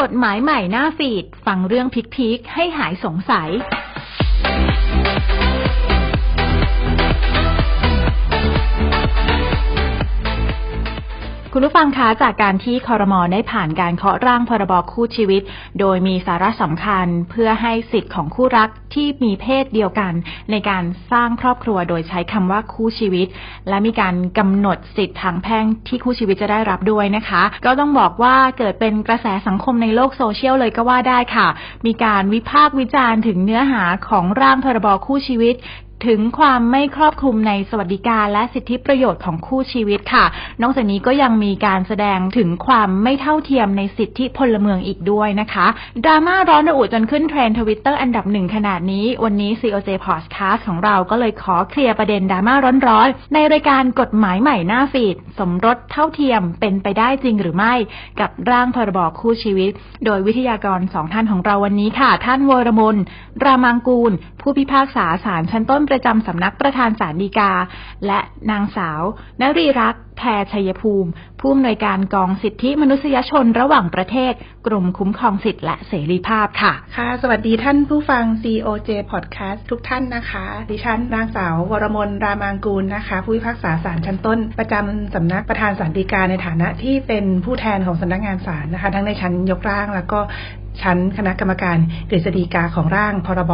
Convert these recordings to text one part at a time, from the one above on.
กฎหมายใหม่หน้าฟีด ฟังเรื่องพิกๆให้หายสงสัย คุณผู้ฟังคะจากการที่คอรมอได้ผ่านการเคาะร่างพรบคู่ชีวิต โดยมีสาระสำคัญเพื่อให้สิทธิ์ของคู่รักที่มีเพศเดียวกัน ในการสร้างครอบครัวโดยใช้คำว่าคู่ชีวิต และมีการกำหนดสิทธิ์ทางแพ่งที่คู่ชีวิตจะได้รับด้วยนะคะ ก็ต้องบอกว่าเกิดเป็นกระแสสังคมในโลกโซเชียลเลยก็ว่าได้ค่ะ มีการวิพากษ์วิจารณ์ถึงเนื้อหาของร่างพรบคู่ชีวิต ถึงความไม่ครอบคลุมในสวัสดิการและสิทธิประโยชน์ของคู่ชีวิตค่ะ นอกจากนี้ก็ยังมีการแสดงถึงความไม่เท่าเทียมในสิทธิพลเมืองอีกด้วยนะคะ ดราม่าร้อนระอุจนขึ้นเทรนด์ทวิตเตอร์อันดับหนึ่งขนาดนี้ วันนี้ COJ Podcast ของเราก็เลยขอเคลียร์ประเด็นดราม่าร้อนๆ ในรายการกฎหมายใหม่หน้าฟีด สมรสเท่าเทียมเป็นไปได้จริงหรือไม่ กับร่างพรบคู่ชีวิต โดยวิทยากรสองท่านของเราวันนี้ค่ะ ท่านวรมนรามังกูล ผู้พิพากษาศาลชั้นต้นประจำสำนักประธานศาลฎีกา และนางสาว นรีรักษ์แพรชัยภูมิ ผู้อำนวยการกองสิทธิมนุษยชนระหว่างประเทศกรมคุ้มครองสิทธิและเสรีภาพค่ะ ค่ะ สวัสดีท่านผู้ฟัง COJ Podcast ทุกท่านนะคะ ดิฉันนางสาววรมนรามางกูลนะคะ ผู้พิพากษาศาลชั้นต้น ประจำสำนักประธานศาลฎีกาในฐานะที่เป็นผู้แทนของสำนักงานศาลนะคะ ทั้งในชั้นยกร่างแล้วก็ ชั้นคณะกรรมการกฤษฎีกาของร่างพรบ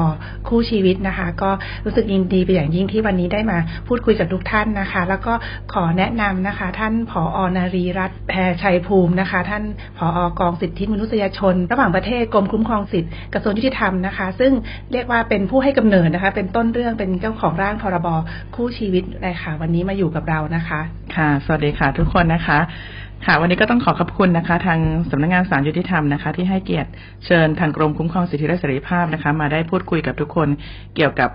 คู่ชีวิตนะคะ ก็รู้สึกยินดีเป็นอย่างยิ่งที่วันนี้ได้มาพูดคุยกับทุกท่านนะคะ แล้วก็ขอแนะนำนะคะ ท่านผออนารีรัตน์แพรชัยภูมินะคะ ท่านผออกองสิทธิมนุษยชน ระหว่างประเทศกรมคุ้มครองสิทธิกระทรวงยุติธรรมนะคะ ซึ่งเรียกว่าเป็นผู้ให้กำเนิดนะคะ เป็นต้นเรื่องเป็นเจ้าของร่างพรบคู่ชีวิตเลยค่ะ วันนี้มาอยู่กับเรานะคะ ค่ะ สวัสดีค่ะ ทุกคนนะคะ ค่ะวันนี้ก็ต้องขอขอบคุณนะคะ ทางสำนักงานศาลยุติธรรมนะคะ ที่ให้เกียรติเชิญทางกรมคุ้มครองสิทธิและเสรีภาพนะคะ มาได้พูดคุยกับทุกคนเกี่ยวกับ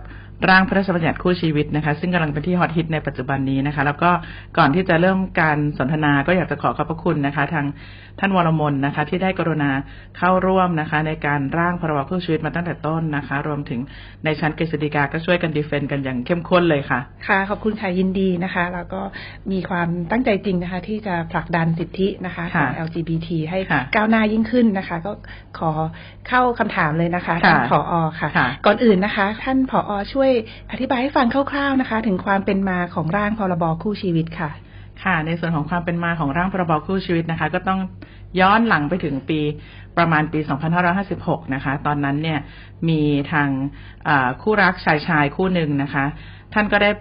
ร่างพระราชบัญญัติคู่ชีวิตนะคะ ซึ่งกำลังเป็นที่ฮอตฮิตในปัจจุบันนี้นะคะ แล้วก็ก่อนที่จะเริ่มการสนทนาก็อยากจะขอขอบพระคุณนะคะ ทางท่านวรมนนะคะ ที่ได้กรุณาเข้าร่วมนะคะ ในการร่างพรบคู่ชีวิตมาตั้งแต่ต้นนะคะ รวมถึงในชั้นกฤษฎีกาก็ช่วยกันดีเฟนต์กันอย่างเข้มข้นเลยค่ะค่ะ ขอบคุณค่ะยินดีนะคะ แล้วก็มีความตั้งใจจริงนะคะ ที่จะผลักดันสิทธินะคะของค่ะ LGBT ให้ค่ะก้าวหน้ายิ่งขึ้นนะคะ ก็ขอเข้าคำถามเลยนะคะค่ะท่านผอค่ะค่ะ ก่อนอื่นนะคะ ท่านผอช่วยอธิบายให้ฟังคร่าวๆนะคะ ถึงความเป็นมาของร่างพรบคู่ชีวิตค่ะ ค่ะ ในส่วนของความเป็นมาของร่างพรบคู่ชีวิตนะคะ ก็ต้องย้อนหลังไปถึงปีประมาณปี 2556 นะคะ ตอนนั้นเนี่ยมีทางคู่รักชายชายคู่หนึ่งนะคะ ท่านก็ได้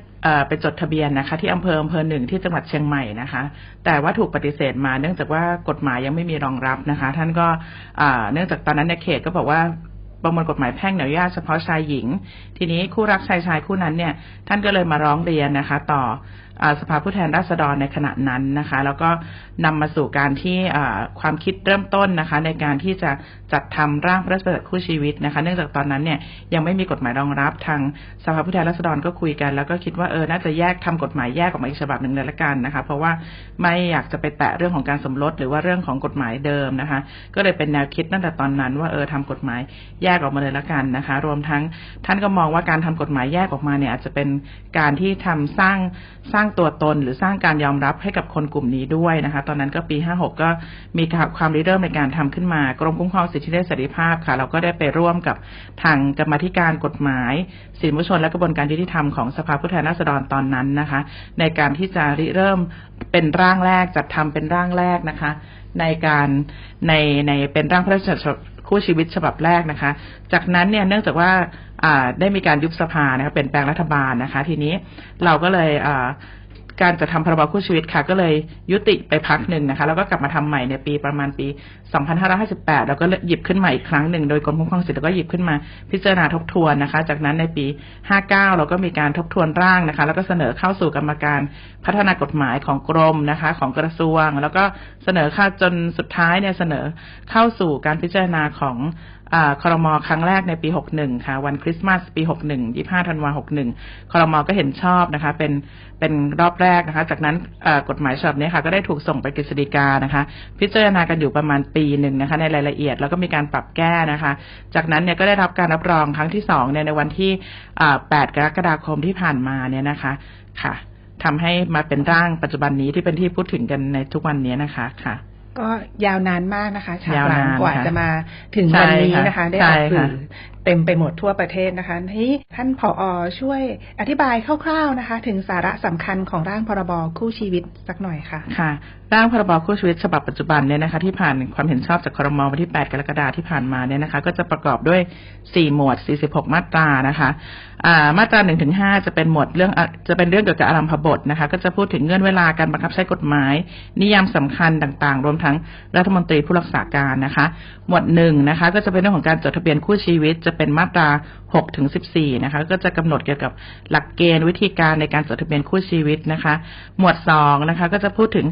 ไปจดทะเบียนนะคะ ที่อำเภออำเภอหนึ่งที่จังหวัดเชียงใหม่นะคะ แต่ว่าถูกปฏิเสธมาเนื่องจากว่ากฎหมายยังไม่มีรองรับนะคะ ท่านก็เนื่องจากตอนนั้นในยเขตก็บอกว่า ประมวลกฎหมายแพ่งอนุญาตเฉพาะชายหญิง ทีนี้คู่รักชายชายคู่นั้นเนี่ย ท่านก็เลยมาร้องเรียนนะคะ ต่อ สภาผู้แทนราษฎรในขณะนั้นนะคะ แล้วก็นำมาสู่การที่ความคิดเริ่มต้นนะคะ ในการที่จะจัดทำร่างพระราชบัญญัติคู่ชีวิตนะคะ เนื่องจากตอนนั้นเนี่ยยังไม่มีกฎหมายรองรับทางสภาผู้แทนราษฎรก็คุยกัน แล้วก็คิดว่าเออน่าจะแยกทำกฎหมายแยกออกมาอีกฉบับหนึ่งเลยละกันนะคะ เพราะว่าไม่อยากจะไปแตะเรื่องของการสมรสหรือว่าเรื่องของกฎหมายเดิมนะคะ ก็เลยเป็นแนวคิดตั้งแต่ตอนนั้น ว่าเออทำกฎหมายแยกออกมาเลยละกันนะคะ รวมทั้งท่านก็มองว่าการทำกฎหมายแยกออกมาเนี่ยอาจจะเป็นการที่ทำสร้างสร้างตัวตนหรือสร้างการยอมรับให้กับคนกลุ่มนี้ด้วยนะคะ ตอนนั้นก็ปี 56 ก็มีความริเริ่มในการทำขึ้นมากรมคุ้มครองสิทธิและเสรีภาพค่ะ เราก็ได้ไปร่วมกับทางกรรมธิการกฎหมาย สิทธิมนุษยชนและกระบวนการยุติธรรมของสภาผู้แทนราษฎรตอนนั้นนะคะ ในการที่จะริเริ่มเป็นร่างแรกจัดทำเป็นร่างแรกนะคะ ในการในในเป็นร่างพระราชบัญคู่ชีวิตฉบับแรกนะคะ จากนั้นเนี่ยเนื่องจากว่าได้มีการยุบสภานะคะเปลี่ยนแปลงรัฐบาลนะคะ ทีนี้เราก็เลยอ การจะทำพรบคู่ชีวิตค่ะ ก็เลยยุติไปพักหนึ่งนะคะ แล้วก็กลับมาทำใหม่ในปีประมาณปี 2558 แล้วก็หยิบขึ้นมาอีกครั้งหนึ่งโดยกรมคุ้มครองสิทธิ์แล้วก็หยิบขึ้นมาพิจารณาทบทวนนะคะ จากนั้นในปี 59 เราก็มีการทบทวนร่างนะคะ แล้วก็เสนอเข้าสู่กรรมการพัฒนากฎหมายของกรมนะคะ ของกระทรวง แล้วก็เสนอเข้าจนสุดท้ายเนี่ยเสนอเข้าสู่การพิจารณาของ อ่าครมครั้งแรกในปี 61 ค่ะ วันคริสต์มาสปี 61 25ธันวา61ครมก็เห็นชอบนะคะ เป็นเป็นรอบแรกนะคะ จากนั้นกฎหมายฉบับนี้ค่ะ ก็ได้ถูกส่งไปกฤษฎีกานะคะ พิจารณากันอยู่ประมาณปีหนึ่งนะคะ ในรายละเอียดแล้วก็มีการปรับแก้นะคะ จากนั้นเนี่ยก็ได้รับการรับรองครั้งที่สองเนี่ยในวันที่ 8 กรกฎาคมที่ผ่านมาเนี่ยนะคะค่ะทำให้มาเป็นร่างปัจจุบันนี้ที่เป็นที่พูดถึงกันในทุกวันนี้นะคะค่ะ ก็ยาวนานมากนะคะฉากยาวหลันางนกว่าค่ะจะมาถึงใช่วันนี้ค่ะนะคะ ได้ใช่ออกสื่ค่ะอ เต็มไปหมดทั่วประเทศนะคะที่ท่านผอช่วยอธิบายคร่าวๆนะคะ ถึงสาระสำคัญของร่างพรบคู่ชีวิตสักหน่อยค่ะค่ะ ร่างพรบคู่ชีวิตฉบับปัจจุบันเนี่ยนะคะ ที่ผ่านความเห็นชอบจากครมวันที่ 8 กรกฎาคมที่ผ่านมาเนี่ยนะคะ ก็จะประกอบด้วย 4 หมวด 46 มาตรานะคะามาตรา1ถึง5จะเป็นหมวดเรื่องจะเป็นเรื่องเกี่ยวกับอารัมพบทนะคะ ก็จะพูดถึงเงื่อนเวลาการบังคับใช้กฎหมาย นิยามสำคัญต่างๆ รวมทั้งรัฐมนตรีผู้รักษาการนะคะ หมวดหนึ่งนะคะ ก็จะเป็นเรื่องของการจดทะเบียนคู่ชีวิตจะเป็นมาตรา6ถึง14 นะคะ ก็จะกำหนดเกี่ยวกับหลักเกณฑ์วิธีการในการจดทะเบียนคู่ชีวิตนะคะ หมวดสองนะคะ ก็จะพูดถึง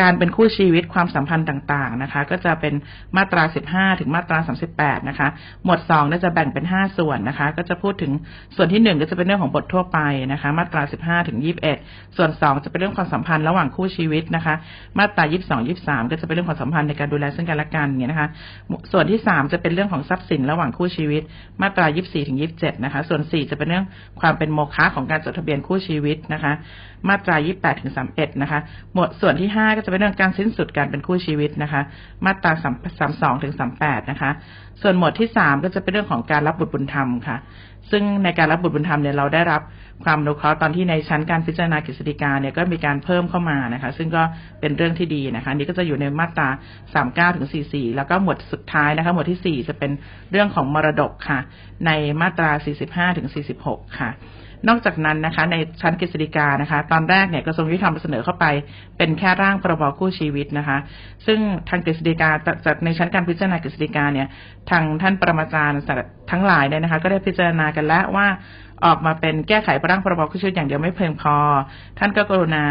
การเป็นคู่ชีวิตความสัมพันธ์ต่างๆนะคะ ก็จะเป็นมาตรา 15 ถึงมาตรา 38 นะคะ หมวด2เนี่ยจะแบ่งเป็น 5 ส่วนนะคะ ก็จะพูดถึงส่วนที่ 1 ก็จะเป็นเรื่องของบททั่วไปนะคะ มาตรา 15 ถึง 21 ส่วน 2 จะเป็นเรื่องความสัมพันธ์ระหว่างคู่ชีวิตนะคะ มาตรา 22 23 ก็จะเป็นเรื่องความสัมพันธ์ในการดูแลซึ่งกันและกันอย่างเงี้ยนะคะ ส่วนที่ 3 จะเป็นเรื่องของทรัพย์สินระหว่างคู่ชีวิตมาตรา 24ถึง27 นะคะ ส่วน 4 จะเป็นเรื่องความเป็นโมฆะของการจดทะเบียนคู่ชีวิตนะคะ มาตรา 28ถึง31 นะคะ หมวดส่วนที่ 5 ก็จะเป็นเรื่องการสิ้นสุดการเป็นคู่ชีวิตนะคะ มาตรา 32ถึง38 นะคะ ส่วนหมวดที่ 3 ก็จะเป็นเรื่องของการรับบุตรบุญธรรมค่ะ ซึ่งในการรับบุตรบุญธรรมเนี่ยเราได้รับความอนุเคราะห์ตอนที่ในชั้นการพิจารณากฤษฎีกาเนี่ยก็มีการเพิ่มเข้ามานะคะ ซึ่งก็เป็นเรื่องที่ดีนะคะนี่ก็จะอยู่ในมาตรา 39ถึง44 แล้วก็หมวดสุดท้ายนะคะ หมวดที่ 4 จะเป็นเรื่องของมรดกค่ะ ในมาตรา 45ถึง46 ค่ะ นอกจากนั้นนะคะ ในชั้นกฤษฎีกานะคะ ตอนแรกเนี่ยกระทรวงยุติธรรมเสนอเข้าไป เป็นแค่ร่างพรบคู่ชีวิตนะคะ ซึ่งทางกฤษฎีกาจากในชั้นการพิจารณากฤษฎีกาเนี่ย ทางท่านปรมาจารย์ทั้งหลายเนี่ยนะคะ ก็ได้พิจารณากันแล้วว่าออกมาเป็นแก้ไขร่างพรบคู่ชีวิตอย่างเดียวไม่เพียงพอ ท่านก็กรุณา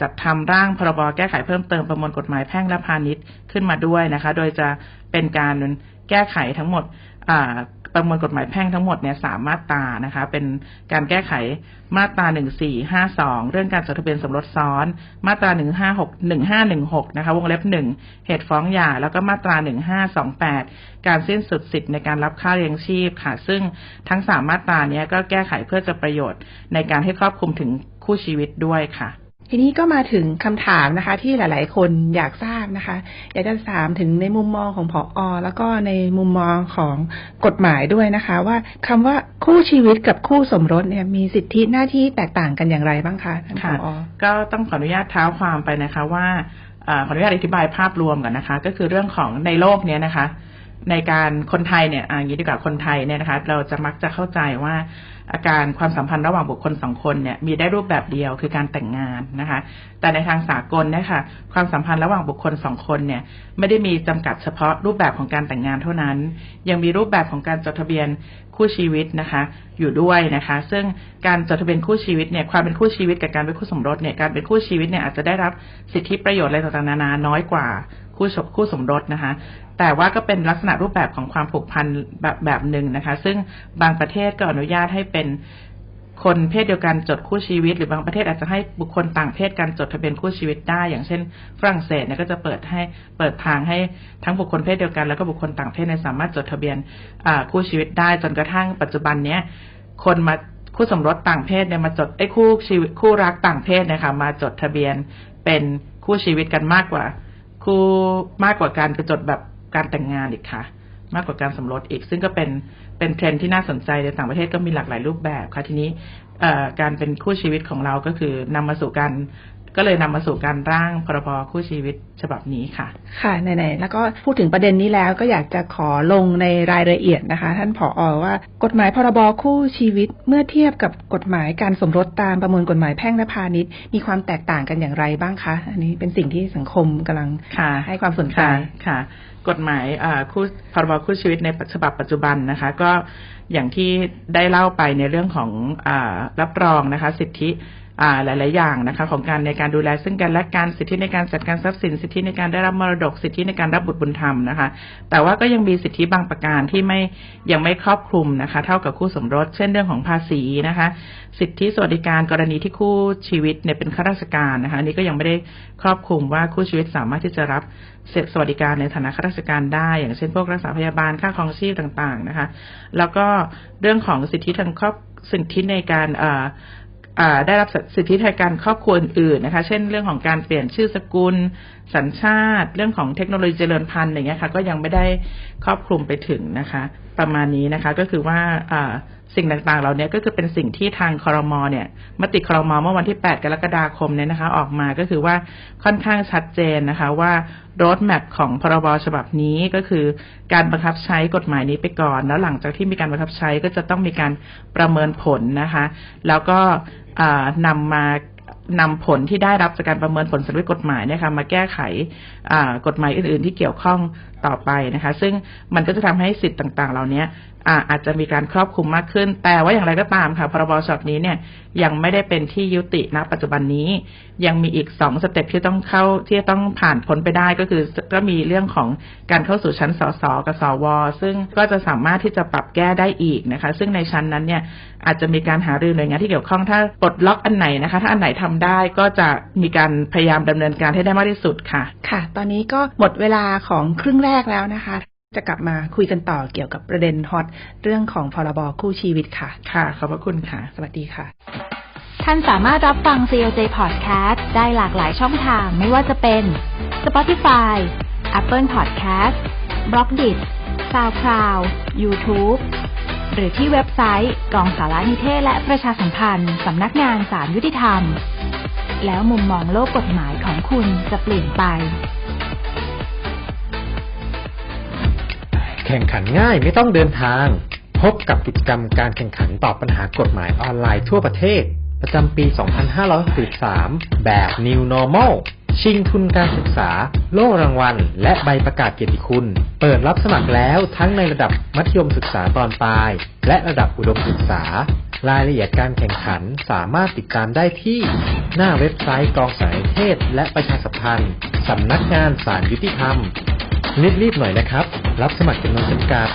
จัดทำร่างพรบแก้ไขเพิ่มเติมประมวลกฎหมายแพ่งและพาณิชย์ขึ้นมาด้วยนะคะ โดยจะเป็นการแก้ไขทั้งหมด ประมวลกฎหมายแพ่งทั้งหมดเนี่ยสามมาตรานะคะ เป็นการแก้ไขมาตราหนึ่งสี่ห้าสองเรื่องการจดทะเบียนสมรสซ้อน มาตราหนึ่งห้าหกหนึ่งห้าหนึ่งหกนะคะ วงเล็บหนึ่งเหตุฟ้องหย่า แล้วก็มาตราหนึ่งห้าสองแปดการสิ้นสุดสิทธิ์ในการรับค่าเลี้ยงชีพค่ะ ซึ่งทั้งสามมาตราเนี้ยก็แก้ไขเพื่อจะประโยชน์ในการให้ครอบคลุมถึงคู่ชีวิตด้วยค่ะ ทีนี้ก็มาถึงคำถามนะคะ ที่หลาย ๆ คนอยากทราบนะคะ อยากจะถามถึงในมุมมองของผออแล้วก็ในมุมมองของกฎหมายด้วยนะคะ ว่าคำว่าคู่ชีวิตกับคู่สมรสเนี่ยมีสิทธิหน้าที่แตกต่างกันอย่างไรบ้างคะท่านผค่ะอก็ต้องขออนุญาตเท้าความไปนะคะว่าเอ่อขออนุญาตอธิบายภาพรวมก่อนนะคะ ก็คือเรื่องของในโลกเนี้ยนะคะ ในการคนไทยเนี่ยอย่างนี้ดีกว่าคนไทยเนี่ยนะคะ เราจะมักจะเข้าใจว่าอาการความสัมพันธ์ระหว่างบุคคลสองคนเนี่ยมีได้รูปแบบเดียวคือการแต่งงานนะคะ แต่ในทางสากลเนี่ยค่ะ ความสัมพันธ์ระหว่างบุคคลสองคนเนี่ย ไม่ได้มีจำกัดเฉพาะรูปแบบของการแต่งงานเท่านั้น ยังมีรูปแบบของการจดทะเบียนคู่ชีวิตนะคะ อยู่ด้วยนะคะ ซึ่งการจดทะเบียนคู่ชีวิตเนี่ยความเป็นคู่ชีวิตกับการเป็นคู่สมรสเนี่ยการเป็นคู่ชีวิตเนี่ยอาจจะได้รับสิทธิประโยชน์อะไรต่างๆนานาน้อยกว่าคู่คู่สมรสนะคะ แต่ว่าก็เป็นลักษณะรูปแบบของความผูกพันแบบแบบหนึ่งนะคะ ซึ่งบางประเทศก็อนุญาตให้เป็นคนเพศเดียวกันจดคู่ชีวิต หรือบางประเทศอาจจะให้บุคคลต่างเพศกันจดทะเบียนคู่ชีวิตได้ อย่างเช่น ฝรั่งเศสเนี่ยก็จะเปิดให้เปิดทางให้ทั้งบุคคลเพศเดียวกัน แล้วก็บุคคลต่างเพศเนี่ยสามารถจดทะเบียนคู่ชีวิตได้จนกระทั่งปัจจุบันเนี้ยคนมาคู่สมรสต่างเพศเนี่ยมาจดไอ้คู่ชีวิตคู่รักต่างเพศนะคะมาจดทะเบียนเป็นคู่ชีวิตกันมากกว่า คู่มากกว่าการไปจดแบบ การแต่งงานอีกค่ะ มากกว่าการสมรสอีก ซึ่งก็เป็นเป็นเทรนที่น่าสนใจในต่างประเทศก็มีหลากหลายรูปแบบค่ะทีนี้การเป็นคู่ชีวิตของเราก็คือนำมาสู่การ ก็เลยนำมาสู่การร่างพรบคู่ชีวิตฉบับนี้ค่ะ ค่ะไหนๆแล้วก็พูดถึงประเด็นนี้แล้วก็อยากจะขอลงในรายละเอียดนะคะ ท่านผออว่ากฎหมายพรบคู่ชีวิตเมื่อเทียบกับกฎหมายการสมรสตามประมวลกฎหมายแพ่งและพาณิชย์ มีความแตกต่างกันอย่างไรบ้างคะ อันนี้เป็นสิ่งที่สังคมกำลังค่ะให้ความสนใจค่ะค่ะกฎหมายอ่าคู่พรบคู่ชีวิตในฉบับปัจจุบันนะคะ ก็อย่างที่ได้เล่าไปในเรื่องของอารับรองนะคะ สิทธิอ่า หลาย ๆ อย่างนะคะ ของการในการดูแลซึ่งกันและกันสิทธิในการจัดการทรัพย์สิน สิทธิในการได้รับมรดกสิทธิในการรับบุตรบุญธรรมนะคะ แต่ว่าก็ยังมีสิทธิบางประการที่ไม่ยังไม่ครอบคลุมนะคะ เท่ากับคู่สมรส เช่นเรื่องของภาษีนะคะ สิทธิสวัสดิการกรณีที่คู่ชีวิตเนี่ยเป็นข้าราชการนะคะอันนี้ก็ยังไม่ได้ครอบคลุมว่าคู่ชีวิตสามารถที่จะรับสวัสดิการในฐานะข้าราชการได้ อย่างเช่นพวกรักษาพยาบาลค่าครองชีพต่าง ๆ นะคะ แล้วก็เรื่องของสิทธิทางครอบสิทธิในการเอ่อ ได้รับสิทธิทางการครอบครัวอื่นนะคะ เช่นเรื่องของการเปลี่ยนชื่อสกุล สัญชาติ เรื่องของเทคโนโลยีเจริญพันธุ์อย่างเงี้ยค่ะ ก็ยังไม่ได้ครอบคลุมไปถึงนะคะ ประมาณนี้นะคะ ก็คือว่าสิ่งต่างๆเหล่านี้ก็คือเป็นสิ่งที่ทางคอรมอเนี่ยมติคอรมอเมื่อวันที่ 8 กรกฎาคมเนี่ยนะคะ ออกมาก็คือว่าค่อนข้างชัดเจนนะคะว่า road map ของพรบฉบับนี้ก็คือการบังคับใช้กฎหมายนี้ไปก่อน แล้วหลังจากที่มีการบังคับใช้ก็จะต้องมีการประเมินผลนะคะ แล้วก็อ่านำมานำผลที่ได้รับจากการประเมินผลสรุปกฎหมายเนะคะมาแก้ไขกฎหมายอื่น ๆ ที่เกี่ยวข้อง ต่อไปนะคะ ซึ่งมันก็จะทำให้สิทธิ์ต่าง ๆ เหล่านี้อาจจะมีการครอบคลุมมากขึ้น แต่ว่าอย่างไรก็ตามค่ะพรบฉบับนี้เนี่ยยังไม่ได้เป็นที่ยุติณปัจจุบันนี้ ยังมีอีกสองสเต็ปที่ต้องเข้าที่ต้องผ่านพ้นไปได้ก็คือก็มีเรื่องของการเข้าสู่ชั้นสสกับสว ซึ่งก็จะสามารถที่จะปรับแก้ได้อีกนะคะ ซึ่งในชั้นนั้นเนี่ยอาจจะมีการหารือหน่วยงานที่เกี่ยวข้องถ้าปลดล็อกอันไหนนะคะ ถ้าอันไหนทำได้ก็จะมีการพยายามดำเนินการให้ได้มากที่สุดค่ะ ค่ะ ตอนนี้ก็หมดเวลาของครึ่งแรกแล้วนะคะ จะกลับมาคุยกันต่อเกี่ยวกับประเด็นฮอตเรื่องของพรบคู่ชีวิตค่ะ ค่ะ ขอบพระคุณค่ะ สวัสดีค่ะ ท่านสามารถรับฟัง COJ Podcast ได้หลากหลายช่องทางไม่ว่าจะเป็น Spotify, Apple Podcast, b l o g d i t SoundCloud, YouTube หรือที่เว็บไซต์กองสารนิเทศและประชาสัมพันธ์สำนักงานสารยุติธรรม แล้วมุมมองโลกกฎหมายของคุณจะเปลี่ยนไป แข่งขันง่ายไม่ต้องเดินทาง พบกับกิจกรรมการแข่งขันตอบปัญหากฎหมายออนไลน์ทั่วประเทศ ประจำปี 2563 แบบ New Normal ชิงทุนการศึกษา โล่รางวัล และใบประกาศเกียรติคุณ เปิดรับสมัครแล้วทั้งในระดับมัธยมศึกษาตอนปลาย และระดับอุดมศึกษา รายละเอียดการแข่งขันสามารถติดตามได้ที่ หน้าเว็บไซต์กองสารเทศ และประชาสัมพันธ์สำนักงานสารยุติธรรม รีบๆหน่อยนะครับ รับสมัครจำนวนจำกัด